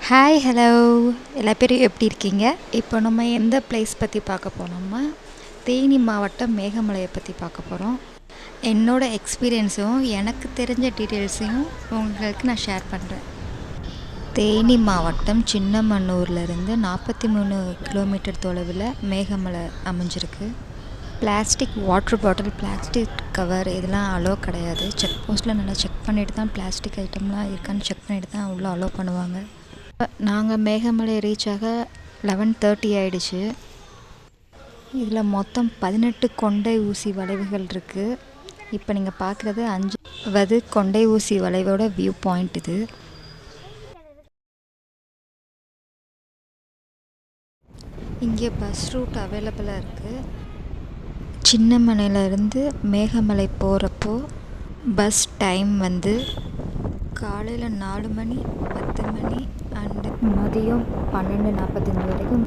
Hi hello எல்லா பேரும் எப்படி இருக்கீங்க? இப்போ நம்ம எந்த பிளேஸ் பற்றி பார்க்க போனோம்னா தேனி மாவட்டம் மேகமலையை பற்றி பார்க்க போகிறோம் என்னோடய எக்ஸ்பீரியன்ஸும் எனக்கு தெரிஞ்ச டீட்டெயில்ஸையும் உங்களுக்கு நான் ஷேர் பண்ணுறேன் தேனி மாவட்டம் சின்னமன்னூர்லேருந்து நாற்பத்தி மூணு கிலோமீட்டர் தொலைவில் மேகமலை அமைஞ்சிருக்கு. Plastic water bottle plastic cover இதெல்லாம் அலோ கிடையாது. செக் போஸ்ட்டில் நல்லா செக் பண்ணிவிட்டு தான் பிளாஸ்டிக் ஐட்டம்லாம் இருக்கான்னு செக் பண்ணிவிட்டு தான் உள்ளே அலோ பண்ணுவாங்க. நாங்கள் மேகமலை ரீச் ஆக லெவன் தேர்ட்டி ஆகிடுச்சு இதில் மொத்தம் பதினெட்டு கொண்டை ஊசி வளைவுகள் இருக்குது இப்போ நீங்கள் பார்க்குறது அஞ்சு வது கொண்டை ஊசி வளைவோட வியூ பாயிண்ட் இது. இங்கே பஸ் ரூட் அவைலபிளாக இருக்குது சின்னமலையிலேருந்து மேகமலை போகிறப்போ பஸ் டைம் வந்து காலையில் நாலு மணி பத்து மணி அண்டு மதியம் பன்னெண்டு நாற்பத்தஞ்சு வரைக்கும்.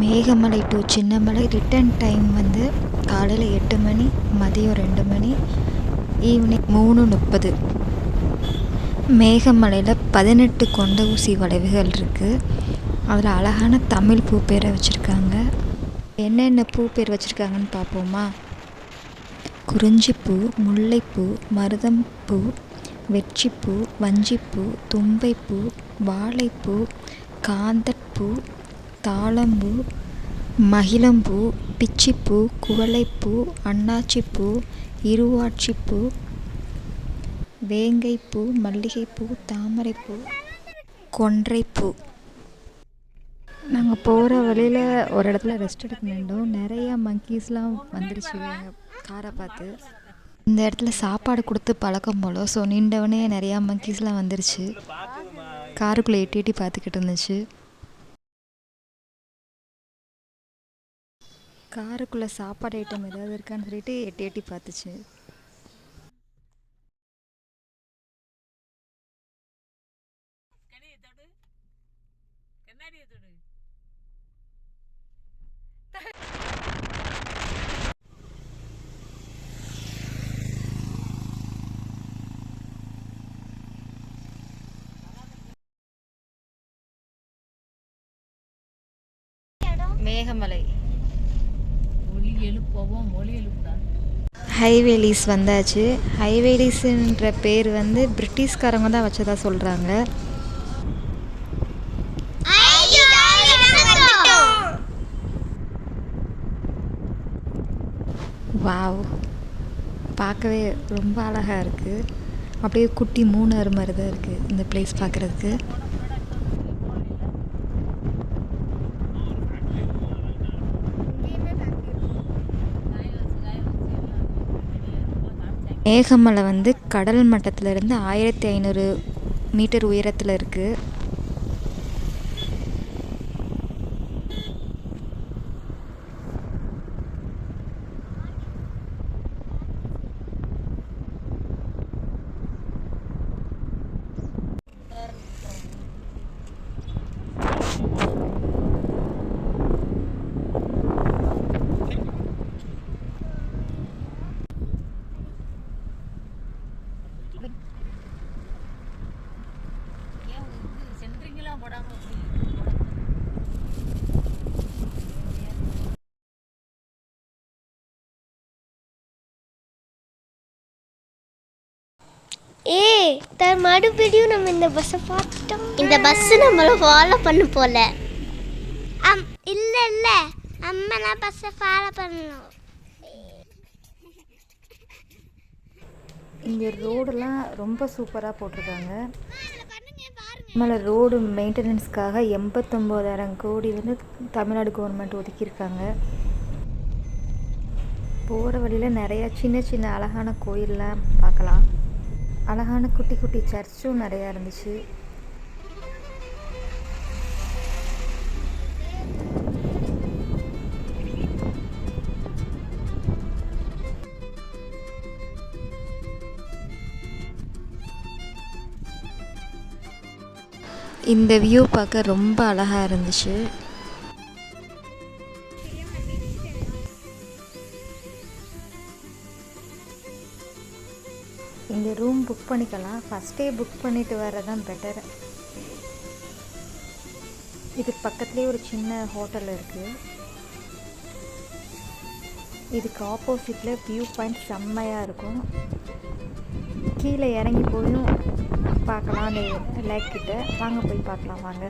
Meghamalai to Chinnamalai return time வந்து காலையில் எட்டு மணி மதியம் ரெண்டு மணி ஈவினிங் மூணு முப்பது. மேகமலையில் பதினெட்டு கொண்ட ஊசி வளைவுகள் இருக்குது அதில் அழகான தமிழ் பூ பேரை வச்சுருக்காங்க. என்னென்ன பூ பேர் வச்சுருக்காங்கன்னு பார்ப்போமா? குறிஞ்சிப்பூ முல்லைப்பூ மருதம்பூ வெற்றிப்பூ வஞ்சிப்பூ தும்பைப்பூ வாழைப்பூ காந்தட்பூ தாளம்பூ மகிழம்பூ பிச்சிப்பூ குவளைப்பூ அண்ணாச்சிப்பூ இருவாட்சிப்பூ வேங்கைப்பூ மல்லிகைப்பூ தாமரைப்பூ கொன்றைப்பூ. நாங்கள் போகிற வழியில் ஒரு இடத்துல ரெஸ்ட் எடுக்க வேண்டும் நிறையா மங்கீஸ்லாம் வந்துருச்சு காரை பார்த்து. இந்த இடத்துல சாப்பாடு கொடுத்து பழக்கம் போல். ஸோ நின்றவனே நிறையா மங்கீஸ்லாம் வந்துருச்சு. காருக்குள்ளே எட்டி எட்டி பார்த்துக்கிட்டு இருந்துச்சு. காருக்குள்ளே சாப்பாடு ஐட்டம் ஏதாவது இருக்கான்னு சொல்லிட்டு எட்டி எட்டி பார்த்துச்சு. மேகமலை. ஒலி எழுப்பவும் ஒலி எழுப்புடா. ஹைவேலிஸ் வந்தாச்சு. ஹைவேலிஸ்ன்ற பேர் வந்து பிரிட்டிஷ்காரங்க தான் வச்சதா சொல்கிறாங்க வாவ். பார்க்கவே ரொம்ப அழகாக இருக்குது அப்படியே குட்டி மூணாறு மாதிரி தான் இருக்குது இந்த பிளேஸ் பார்க்குறதுக்கு. மேகமலை வந்து கடல் மட்டத்திலிருந்து ஆயிரத்தி ஐநூறு மீட்டர் உயரத்தில் இருக்குது ஏய் த மறுபடியும் நம்ம இந்த பஸ்ஸை பார்த்துட்டோம். இந்த பஸ் நம்மளை ஃபாலோ பண்ண போல. அம் இல்ல இல்ல. அம்மா நான் பஸ்ஸை ஃபாலோ பண்ணணும். இங்கே ரோடெல்லாம் ரொம்ப சூப்பராக போட்டிருக்காங்க. மேலே ரோடு மெயின்டெனன்ஸ்க்காக எண்பத்தொம்போதாயிரம் கோடி வந்து தமிழ்நாடு கவர்மெண்ட் ஒதுக்கியிருக்காங்க. போகிற வழியில் நிறையா சின்ன சின்ன அழகான கோயிலெலாம் பார்க்கலாம். அழகான குட்டி குட்டி சர்ச்சும் நிறையா இருந்துச்சு. இந்த வியூ பார்க்க ரொம்ப அழகாக இருந்துச்சு. ரூம் புக் பண்ணிக்கலாம். ஃபஸ்ட்டே புக் பண்ணிட்டு வரதான் பெட்டர் இதுக்கு பக்கத்துலேயே ஒரு சின்ன ஹோட்டல் இருக்குது இதுக்கு ஆப்போசிட்டில் வியூ பாயிண்ட் செம்மையாக இருக்கும். கீழே இறங்கி போயும் பார்க்கலாம். அந்த லேக் கிட்ட. வாங்க போய் பார்க்கலாம் வாங்க.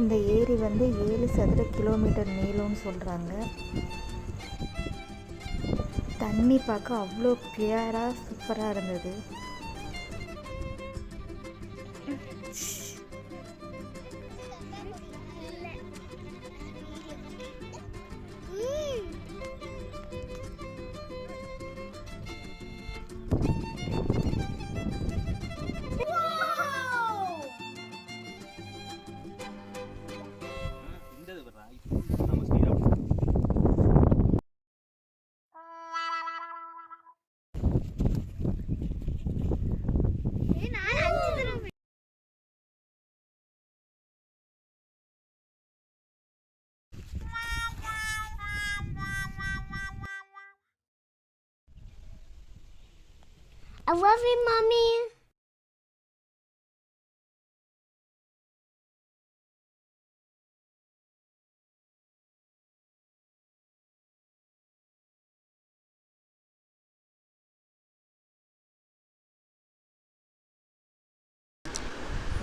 இந்த ஏரி வந்து ஏழு சதுர கிலோமீட்டர் நீளம்னு சொல்கிறாங்க தண்ணி பார்க்க அவ்வளோ கிளியராக சூப்பராக இருந்தது. I love you, mommy.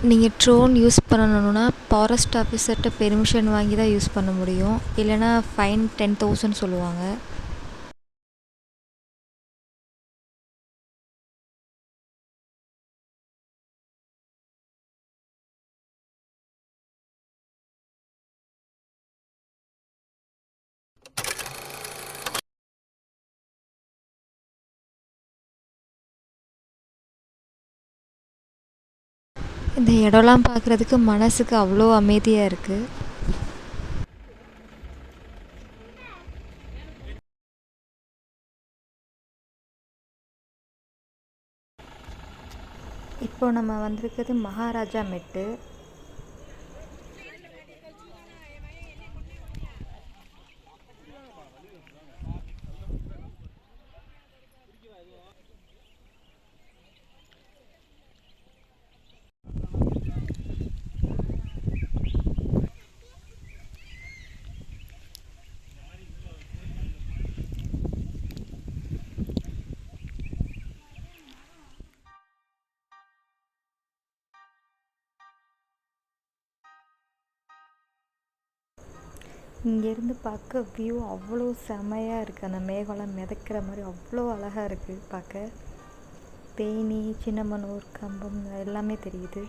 நீங்கள் ட்ரோன் யூஸ் பண்ணணுன்னா ஃபாரஸ்ட் ஆஃபீஸர்கிட்ட பெர்மிஷன் வாங்கி தான் யூஸ் பண்ண முடியும் இல்லைனா ஃபைன் டென் தௌசண்ட் சொல்லுவாங்க இந்த இடம்லாம் பார்க்குறதுக்கு மனசுக்கு அவ்வளோ அமைதியாக இருக்குது இப்போ நம்ம வந்திருக்கிறது மகாராஜா மெட்டு. இங்கேருந்து பார்க்க வியூ அவ்வளோ செமையாக இருக்குது அந்த மேகம்லாம் மிதக்கிற மாதிரி அவ்வளோ அழகாக இருக்குது பார்க்க. தேனி சின்னமனூர் கம்பம் எல்லாமே தெரியுது.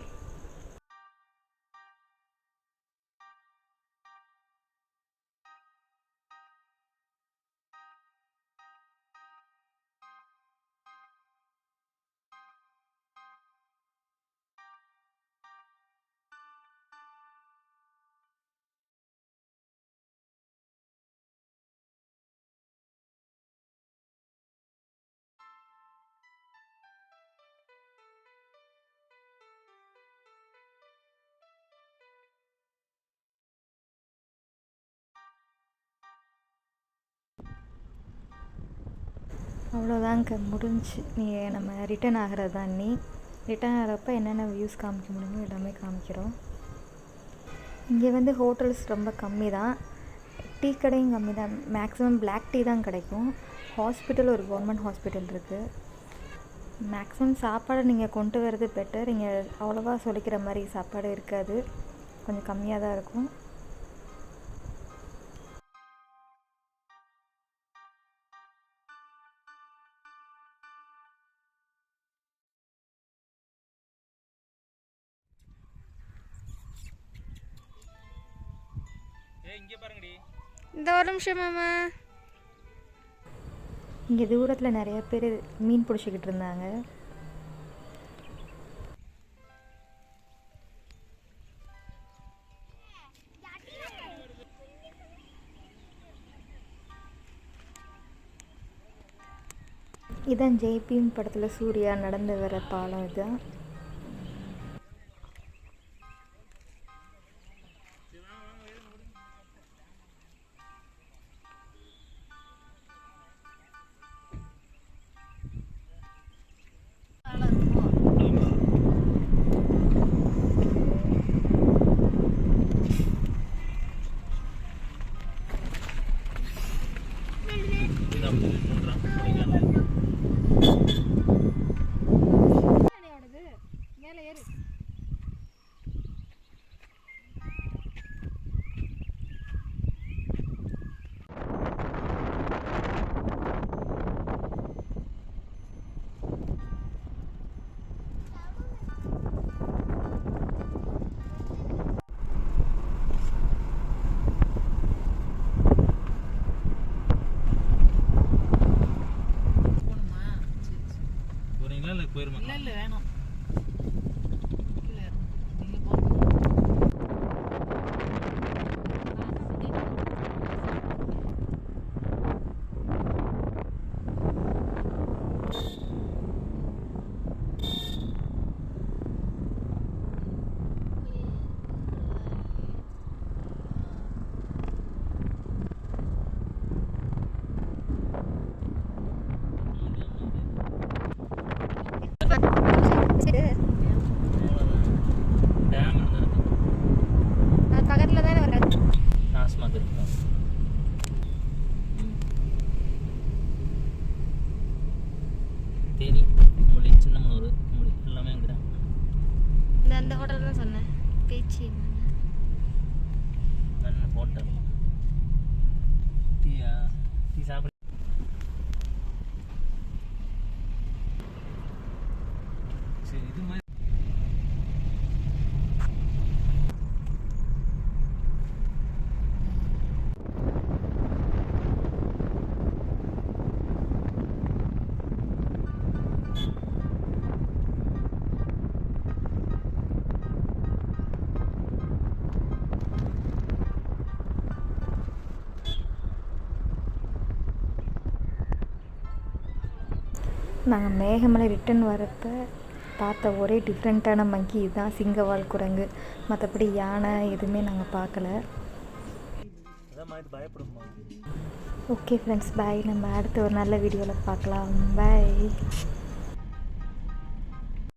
அவ்வளோதாங்க முடிஞ்சு நீ நம்ம ரிட்டர்ன் ஆகிறது தான் நீ? ரிட்டர்ன் ஆகிறப்ப என்னென்ன வியூஸ் காமிக்க முடியுமோ எல்லாமே காமிக்கிறோம். இங்கே வந்து ஹோட்டல்ஸ் ரொம்ப கம்மி தான் டீ கடையும் கம்மி தான் மேக்ஸிமம் பிளாக் டீ தான் கிடைக்கும். ஹாஸ்பிட்டல் ஒரு கவர்மெண்ட் ஹாஸ்பிட்டல் இருக்குது மேக்ஸிமம் சாப்பாடு நீங்கள் கொண்டு வர்றது பெட்டர் நீங்கள் அவ்வளோவா சொல்லிக்கிற மாதிரி சாப்பாடு இருக்காது. கொஞ்சம் கம்மியாக தான் இருக்கும். இந்த ஒரு நிமிஷம் மாமா. இங்கே தூரத்தில் நிறையா பேர் மீன் பிடிச்சிக்கிட்டு இருந்தாங்க. இதான் ஜெய்பீம் படத்தில் சூர்யா நடந்து வர பாலம் இதுதான் நாங்கள் மேகமலை ரிட்டன் வரப்போ பார்த்த ஒரே டிஃப்ரெண்ட்டான மங்கி இதுதான். சிங்கவால் குரங்கு. மற்றபடி யானை எதுவுமே நாங்கள் பார்க்கல. ஓகே ஃப்ரெண்ட்ஸ் பாய் நம்ம அடுத்த ஒரு நல்ல வீடியோவில் பார்க்கலாம். பாய்